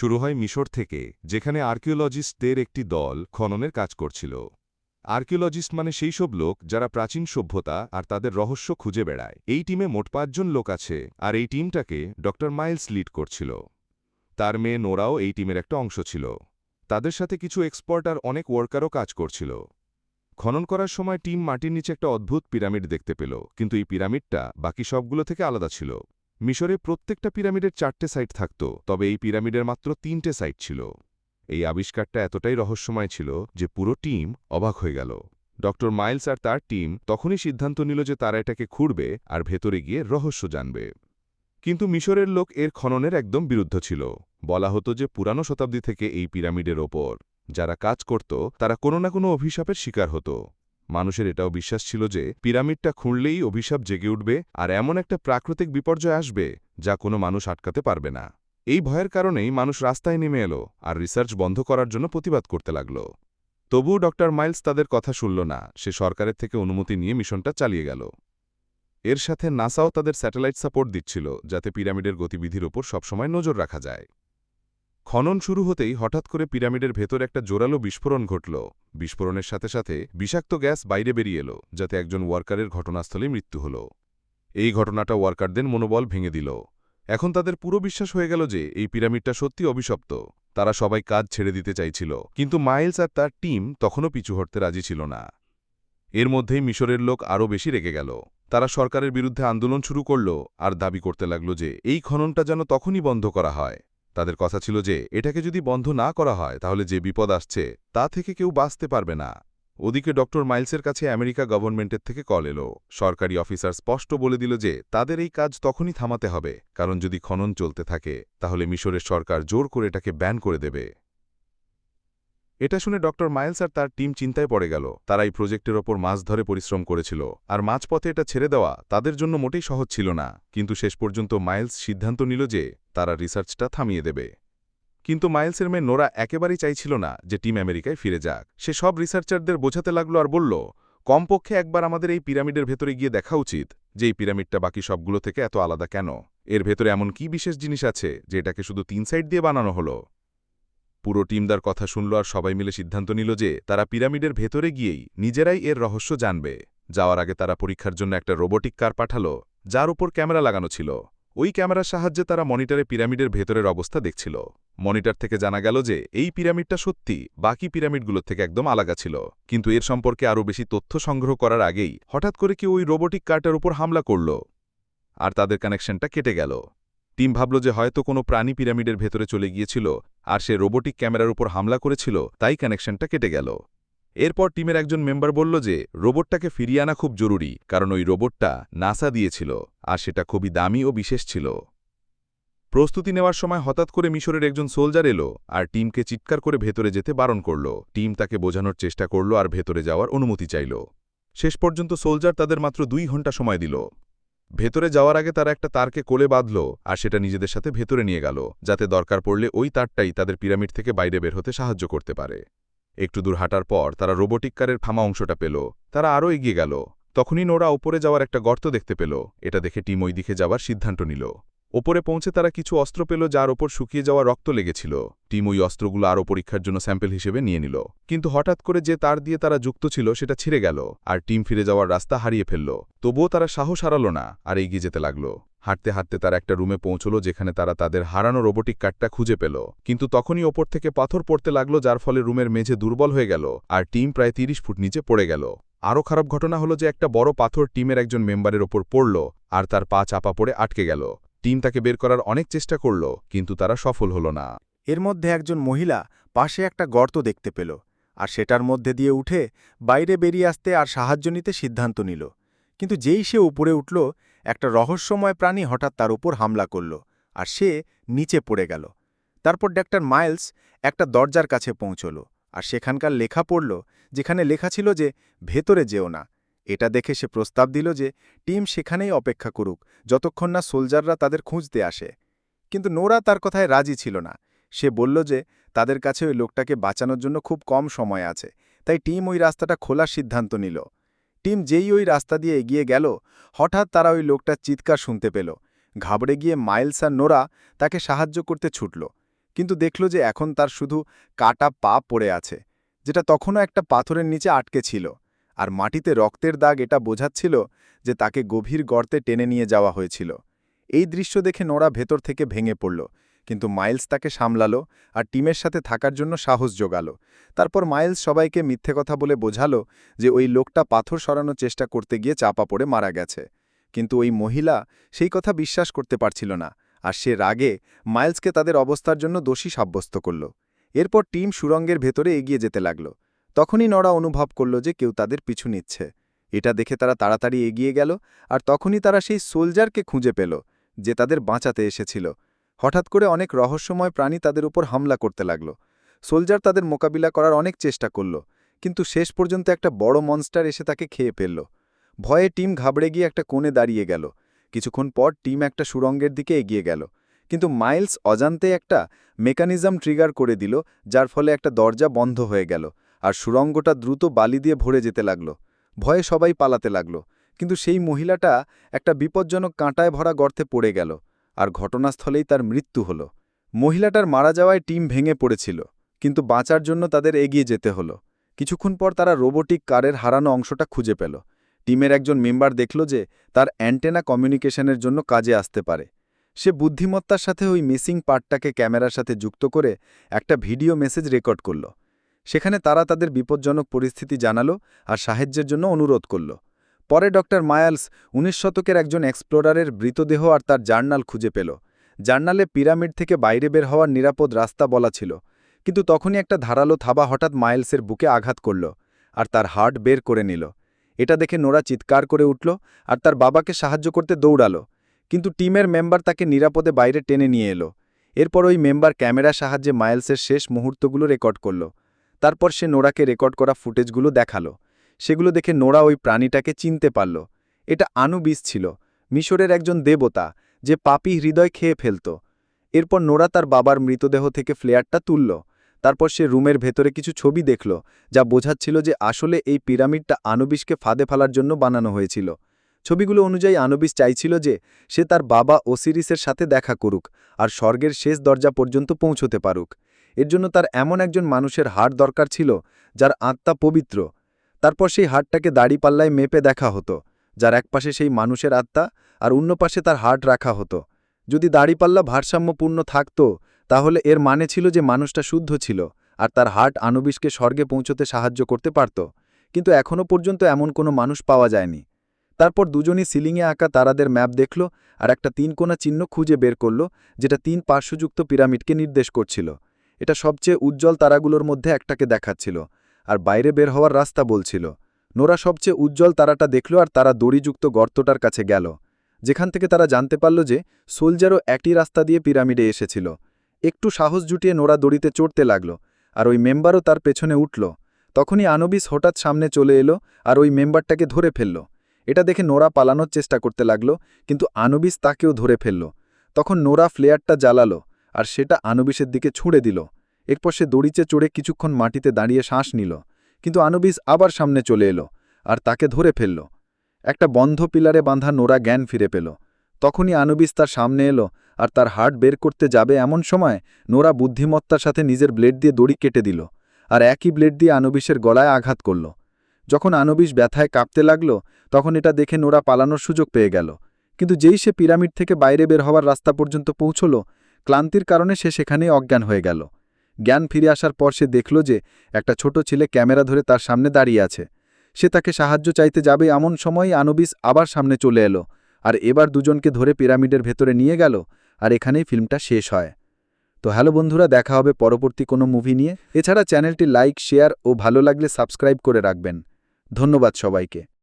শুরু হয় মিশর থেকে, যেখানে আর্কিওলজিস্টদের একটি দল খননের কাজ করছিল। আর্কিওলজিস্ট মানে সেই সব লোক যারা প্রাচীন সভ্যতা আর তাদের রহস্য খুঁজে বেড়ায়। এই টিমে মোট পাঁচজন লোক আছে আর এই টিমটাকে ড মাইলস লিড করছিল। তার মেয়ে নোরাও এই টিমের একটা অংশ ছিল। তাদের সাথে কিছু এক্সপার্ট আর অনেক ওয়ার্কারও কাজ করছিল। খনন করার সময় টিম মাটির নিচে একটা অদ্ভুত পিরামিড দেখতে পেল, কিন্তু এই পিরামিডটা বাকি সবগুলো থেকে আলাদা ছিল। মিশরে প্রত্যেকটা পিরামিডের চারটে সাইট থাকত, তবে এই পিরামিডের মাত্র তিনটে সাইট ছিল। এই আবিষ্কারটা এতটাই রহস্যময় ছিল যে পুরো টিম অবাক হয়ে গেল। ডক্টর মাইলস আর তার টিম তখনই সিদ্ধান্ত নিল যে তারা এটাকে খুঁড়বে আর ভেতরে গিয়ে রহস্য জানবে। কিন্তু মিশরের লোক এর খননের একদম বিরুদ্ধ ছিল। বলা হতো যে পুরানো শতাব্দী থেকে এই পিরামিডের ওপর যারা কাজ করত, তারা কোনো না কোনো অভিশাপের শিকার হতো। মানুষের এটাও বিশ্বাস ছিল যে পিরামিডটা খুঁড়লেই অভিশাপ জেগে উঠবে আর এমন একটা প্রাকৃতিক বিপর্যয় আসবে যা কোনো মানুষ আটকাতে পারবে না। এই ভয়ের কারণেই মানুষ রাস্তায় নেমে এলো আর রিসার্চ বন্ধ করার জন্য প্রতিবাদ করতে লাগল। তবুও ড মাইলস তাদের কথা শুনল না, সে সরকারের থেকে অনুমতি নিয়ে মিশনটা চালিয়ে গেল। এর সাথে নাসাও তাদের স্যাটেলাইট সাপোর্ট দিচ্ছিল, যাতে পিরামিডের গতিবিধির ওপর সবসময় নজর রাখা যায়। খনন শুরু হতেই হঠাৎ করে পিরামিডের ভেতর একটা জোরালো বিস্ফোরণ ঘটল। বিস্ফোরণের সাথে সাথে বিষাক্ত গ্যাস বাইরে বেরিয়ে এলো, যাতে একজন ওয়ার্কারের ঘটনাস্থলে মৃত্যু হল। এই ঘটনাটা ওয়ার্কারদের মনোবল ভেঙে দিল। এখন তাদের পুরো বিশ্বাস হয়ে গেল যে এই পিরামিডটা সত্যি অভিশপ্ত। তারা সবাই কাজ ছেড়ে দিতে চাইছিল, কিন্তু মাইলস আর তার টিম তখনও পিছু হটতে রাজি ছিল না। এর মধ্যেই মিশরের লোক আরও বেশি রেগে গেল। তারা সরকারের বিরুদ্ধে আন্দোলন শুরু করল আর দাবি করতে লাগল যে এই খননটা যেন তখনই বন্ধ করা হয়। তাদের কথা ছিল যে, এটাকে যদি বন্ধ না করা হয়, তাহলে যে বিপদ আসছে, তা থেকে কেউ বাঁচতে পারবে না। ওদিকে ডক্টর মাইলসের কাছে আমেরিকা গভর্নমেন্টের থেকে কল এলো। সরকারি অফিসার স্পষ্ট বলে দিল যে, তাদের এই কাজ তখনই থামাতে হবে, কারণ যদি খনন চলতে থাকে, তাহলে মিশরের সরকার জোর করে এটাকে ব্যান করে দেবে। এটা শুনে ডক্টর মাইলস আর তার টিম চিন্তায় পড়ে গেল। তারা এই প্রজেক্টের ওপর মাছ ধরে পরিশ্রম করেছিল। আর মাঝপথে এটা ছেড়ে দেওয়া তাদের জন্য মোটেই সহজ ছিল না। কিন্তু শেষ পর্যন্ত মাইলস সিদ্ধান্ত নিল যে তারা রিসার্চটা থামিয়ে দেবে। কিন্তু মাইলসের মেয়ে নোরা একেবারেই চাইছিল না যে টিম আমেরিকায় ফিরে যাক। সে সব রিসার্চারদের বোঝাতে লাগল আর বলল, কমপক্ষে একবার আমাদের এই পিরামিডের ভেতরে গিয়ে দেখা উচিত যে এই পিরামিডটা বাকি সবগুলো থেকে এত আলাদা কেন? এর ভেতরে এমন কি বিশেষ জিনিস আছে যে এটাকে শুধু তিন সাইড দিয়ে বানানো হলো? পুরো টিমদার কথা শুনল আর সবাই মিলে সিদ্ধান্ত নিল যে তারা পিরামিডের ভেতরে গিয়েই নিজেরাই এর রহস্য জানবে। যাওয়ার আগে তারা পরীক্ষার জন্য একটা রোবোটিক কার পাঠাল, যার উপর ক্যামেরা লাগানো ছিল। ওই ক্যামেরার সাহায্যে তারা মনিটরে পিরামিডের ভেতরের অবস্থা দেখছিল। মনিটর থেকে জানা গেল যে এই পিরামিডটা সত্যি বাকি পিরামিডগুলোর থেকে একদম আলাদা ছিল। কিন্তু এর সম্পর্কে আরও বেশি তথ্য সংগ্রহ করার আগেই হঠাৎ করে কি ওই রোবোটিক কারটার উপর হামলা করল। আর তাদের কানেকশনটা কেটে গেল। টিম ভাবল যে হয়তো কোনো প্রাণী পিরামিডের ভেতরে চলে গিয়েছিল, আর সে রোবোটিক ক্যামেরার উপর হামলা করেছিল, তাই কানেকশনটা কেটে গেল। এরপর টিমের একজন মেম্বার বলল যে, রোবটটাকে ফিরিয়ে আনা খুব জরুরি, কারণ ওই রোবটটা নাসা দিয়েছিল, আর সেটা খুবই দামি ও বিশেষ ছিল। প্রস্তুতি নেওয়ার সময় হঠাৎ করে মিশরের একজন সোলজার এলো, আর টিমকে চিৎকার করে ভেতরে যেতে বারণ করল। টিম তাকে বোঝানোর চেষ্টা করল আর ভেতরে যাওয়ার অনুমতি চাইল। শেষ পর্যন্ত সোলজার তাদের মাত্র দুই ঘণ্টা সময় দিল। ভেতরে যাওয়ার আগে তারা একটা তারকে কোলে বাঁধল আর সেটা নিজেদের সাথে ভেতরে নিয়ে গেল, যাতে দরকার পড়লে ওই তারটাই তাদের পিরামিড থেকে বাইরে বের হতে সাহায্য করতে পারে। একটু দূর হাঁটার পর তারা রোবোটিক কারের ফামা অংশটা পেল, তারা আরও এগিয়ে গেল। তখনই নোরা ওপরে যাওয়ার একটা গর্ত দেখতে পেল, এটা দেখে টিম ওই দিকে যাওয়ার সিদ্ধান্ত নিল। ওপরে পৌঁছে তারা কিছু অস্ত্র পেল যার ওপর শুকিয়ে যাওয়া রক্ত লেগেছিল। টিম ওই অস্ত্রগুলো আরও পরীক্ষার জন্য স্যাম্পেল হিসেবে নিয়ে নিল। কিন্তু হঠাৎ করে যে তার দিয়ে তারা যুক্ত ছিল, সেটা ছিঁড়ে গেল আর টিম ফিরে যাওয়ার রাস্তা হারিয়ে ফেলল। তবুও তারা সাহস হারাল না আর এগিয়ে যেতে লাগল। হাঁটতে হাঁটতে তারা একটা রুমে পৌঁছল যেখানে তারা তাদের হারানো রোবোটিক কার্ডটা খুঁজে পেল। কিন্তু তখনই ওপর থেকে পাথর পড়তে লাগল যার ফলে রুমের মেঝে দুর্বল হয়ে গেল আর টিম প্রায় ৩০ ফুট নিচে পড়ে গেল। আরও খারাপ ঘটনা হলো যে একটা বড় পাথর টিমের একজন মেম্বারের ওপর পড়ল আর তার পা চাপা পড়ে আটকে গেল। টিম তাকে বের করার অনেক চেষ্টা করল, কিন্তু তারা সফল হল না। এর মধ্যে একজন মহিলা পাশে একটা গর্ত দেখতে পেল, আর সেটার মধ্যে দিয়ে উঠে বাইরে বেরিয়ে আসতে আর সাহায্য নিতে সিদ্ধান্ত নিল। কিন্তু যেই সে উপরে উঠল, একটা রহস্যময় প্রাণী হঠাৎ তার উপর হামলা করল, আর সে নিচে পড়ে গেল। তারপর ডাক্তার মাইলস একটা দরজার কাছে পৌঁছল, আর সেখানকার লেখা পড়ল, যেখানে লেখা ছিল যে, ভেতরে যেও না। এটা দেখে সে প্রস্তাব দিল যে টিম সেখানেই অপেক্ষা করুক, যতক্ষণ না সোলজাররা তাদের খুঁজতে আসে। কিন্তু নোরা তার কথায় রাজি ছিল না। সে বলল যে তাদের কাছে ওই লোকটাকে বাঁচানোর জন্য খুব কম সময় আছে, তাই টিম ওই রাস্তাটা খোলার সিদ্ধান্ত নিল। টিম যেই ওই রাস্তা দিয়ে এগিয়ে গেল, হঠাৎ তারা ওই লোকটার চিৎকার শুনতে পেল। ঘাবড়ে গিয়ে মাইলস আর নোরা তাকে সাহায্য করতে ছুটল, কিন্তু দেখল যে এখন তার শুধু কাটা পা পড়ে আছে, যেটা তখনও একটা পাথরের নিচে আটকে ছিল। আর মাটিতে রক্তের দাগ এটা বোঝাচ্ছিল যে তাকে গভীর গর্তে টেনে নিয়ে যাওয়া হয়েছিল। এই দৃশ্য দেখে নোরা ভেতর থেকে ভেঙে পড়ল, কিন্তু মাইলস তাকে সামলালো আর টিমের সাথে থাকার জন্য সাহস জোগালো। তারপর মাইলস সবাইকে মিথ্যে কথা বলে বোঝালো যে ওই লোকটা পাথর সরানোর চেষ্টা করতে গিয়ে চাপা পড়ে মারা গেছে। কিন্তু ওই মহিলা সেই কথা বিশ্বাস করতে পারছিল না আর সে রাগে মাইলসকে তাদের অবস্থার জন্য দোষী সাব্যস্ত করল। এরপর টিম সুরঙ্গের ভেতরে এগিয়ে যেতে লাগল। তখনই নড়া অনুভব করল যে কেউ তাদের পিছু নিচ্ছে। এটা দেখে তারা তাড়াতাড়ি এগিয়ে গেল আর তখনই তারা সেই সোলজারকে খুঁজে পেল, যে তাদের বাঁচাতে এসেছিল। হঠাৎ করে অনেক রহস্যময় প্রাণী তাদের উপর হামলা করতে লাগল। সোলজার তাদের মোকাবিলা করার অনেক চেষ্টা করল, কিন্তু শেষ পর্যন্ত একটা বড় মনস্টার এসে তাকে খেয়ে ফেলল। ভয়ে টিম ঘাবড়ে গিয়ে একটা কোণে দাঁড়িয়ে গেল। কিছুক্ষণ পর টিম একটা সুরঙ্গের দিকে এগিয়ে গেল। কিন্তু মাইলস অজান্তে একটা মেকানিজম ট্রিগার করে দিল, যার ফলে একটা দরজা বন্ধ হয়ে গেল। আর সুরঙ্গটা দ্রুত বালি দিয়ে ভরে যেতে লাগল। ভয়ে সবাই পালাতে লাগল, কিন্তু সেই মহিলাটা একটা বিপজ্জনক কাঁটায় ভরা গর্তে পড়ে গেল আর ঘটনাস্থলেই তার মৃত্যু হল। মহিলাটার মারা যাওয়ায় টিম ভেঙে পড়েছিল, কিন্তু বাঁচার জন্য তাদের এগিয়ে যেতে হলো। কিছুক্ষণ পর তারা রোবোটিক কারের হারানো অংশটা খুঁজে পেল। টিমের একজন মেম্বার দেখল যে তার অ্যান্টেনা কমিউনিকেশনের জন্য কাজে আসতে পারে। সে বুদ্ধিমত্তার সাথে ওই মিসিং পার্টটাকে ক্যামেরার সাথে যুক্ত করে একটা ভিডিও মেসেজ রেকর্ড করল। সেখানে তারা তাদের বিপজ্জনক পরিস্থিতি জানালো আর সাহায্যের জন্য অনুরোধ করল। পরে ডক্টর মায়ালস উনিশ শতকের একজন এক্সপ্লোরারের মৃতদেহ আর তার জার্নাল খুঁজে পেল। জার্নালে পিরামিড থেকে বাইরে বের হওয়ার নিরাপদ রাস্তা বলা ছিল, কিন্তু তখনই একটা ধারালো থাবা হঠাৎ মাইলসের বুকে আঘাত করল আর তার হার্ট বের করে নিল। এটা দেখে নোরা চিৎকার করে উঠল আর তার বাবাকে সাহায্য করতে দৌড়ালো, কিন্তু টিমের মেম্বার তাকে নিরাপদে বাইরে টেনে নিয়ে এলো। এরপর ওই মেম্বার ক্যামেরা সাহায্যে মাইলসের শেষ মুহূর্তগুলো রেকর্ড করল তারপর সে নোরাকে রেকর্ড করা ফুটেজগুলো দেখাল। সেগুলো দেখে নোরা ওই প্রাণীটাকে চিনতে পারল। এটা আনুবিস ছিল, মিশরের একজন দেবতা, যে পাপি হৃদয় খেয়ে ফেলত। এরপর নোরা তার বাবার মৃতদেহ থেকে ফ্লেয়ারটা তুলল। তারপর সে রুমের ভেতরে কিছু ছবি দেখল, যা বোঝাচ্ছিল যে আসলে এই পিরামিডটা আনুবিসকে ফাঁদে ফেলার জন্য বানানো হয়েছিল। ছবিগুলো অনুযায়ী আনুবিস চাইছিল যে সে তার বাবা ওসিরিসের সাথে দেখা করুক, আর স্বর্গের শেষ দরজা পর্যন্ত পৌঁছতে পারুক। এর জন্য তার এমন একজন মানুষের হাড় দরকার ছিল, যার আত্মা পবিত্র। তারপর সেই হাড়টাকে দাড়িপাল্লায় মেপে দেখা হতো, যার একপাশে সেই মানুষের আত্মা আর অন্য পাশে তার হার্ট রাখা হতো। যদি দাড়িপাল্লা ভারসাম্যপূর্ণ থাকত, তাহলে এর মানে ছিল যে মানুষটা শুদ্ধ ছিল আর তার হাট আনুবিসকে স্বর্গে পৌঁছতে সাহায্য করতে পারত। কিন্তু এখনও পর্যন্ত এমন কোনো মানুষ পাওয়া যায়নি। তারপর দুজনই সিলিংয়ে আঁকা তারাদের ম্যাপ দেখল আর একটা তিন কোনা চিহ্ন খুঁজে বের করল, যেটা তিন পার্শ্বযুক্ত পিরামিডকে নির্দেশ করছিল। এটা সবচেয়ে উজ্জ্বল তারাগুলোর মধ্যে একটাকে দেখাচ্ছিল, আর বাইরে বের হওয়ার রাস্তা বলছিল। নোরা সবচেয়ে উজ্জ্বল তারাটা দেখল আর তারা দড়িযুক্ত গর্তটার কাছে গেল, যেখান থেকে তারা জানতে পারল যে সোলজারও একই রাস্তা দিয়ে পিরামিডে এসেছিল। একটু সাহস জুটিয়ে নোরা দড়িতে চড়তে লাগল, আর ওই মেম্বারও তার পেছনে উঠল। তখনই আনবিস হঠাৎ সামনে চলে এলো আর ওই মেম্বারটাকে ধরে ফেলল। এটা দেখে নোরা পালানোর চেষ্টা করতে লাগল, কিন্তু আনবিস তাকেও ধরে ফেলল। তখন নোরা ফ্লেয়ারটা জ্বালালো আর সেটা আনবিসের দিকে ছুঁড়ে দিল। এরপর সে দড়িচে চড়ে কিছুক্ষণ মাটিতে দাঁড়িয়ে শ্বাস নিল, কিন্তু আনবিস আবার সামনে চলে এলো আর তাকে ধরে ফেলল। একটা বন্ধ পিলারে বাঁধা নোরা জ্ঞান ফিরে পেল। তখনই আনুবিস তার সামনে এলো আর তার হাট বের করতে যাবে এমন সময় নোরা বুদ্ধিমত্তার সাথে নিজের ব্লেড দিয়ে দড়ি কেটে দিল আর একই ব্লেড দিয়ে আনুবিসের গলায় আঘাত করল। যখন আনুবিস ব্যথায় কাঁপতে লাগল, তখন এটা দেখে নোরা পালানোর সুযোগ পেয়ে গেল। কিন্তু যেই সে পিরামিড থেকে বাইরে বের হওয়ার রাস্তা পর্যন্ত পৌঁছল ক্লান্তির কারণে সে সেখানেই অজ্ঞান হয়ে গেল। জ্ঞান ফিরে আসার পর সে দেখল যে একটা ছোট ছেলে ক্যামেরা ধরে তার সামনে দাঁড়িয়ে আছে। সে তাকে সাহায্য চাইতে যাবে এমন সময়ই আনুবিস আবার সামনে চলে এলো আর এবার দুজনকে ধরে পিরামিডের ভেতরে নিয়ে গেল আর এখানেই ফিল্মটা শেষ হয়। তো হ্যালো বন্ধুরা, দেখা হবে পরবর্তী কোনো মুভি নিয়ে। এছাড়া চ্যানেলটি লাইক, শেয়ার ও ভালো লাগলে সাবস্ক্রাইব করে রাখবেন। ধন্যবাদ সবাইকে।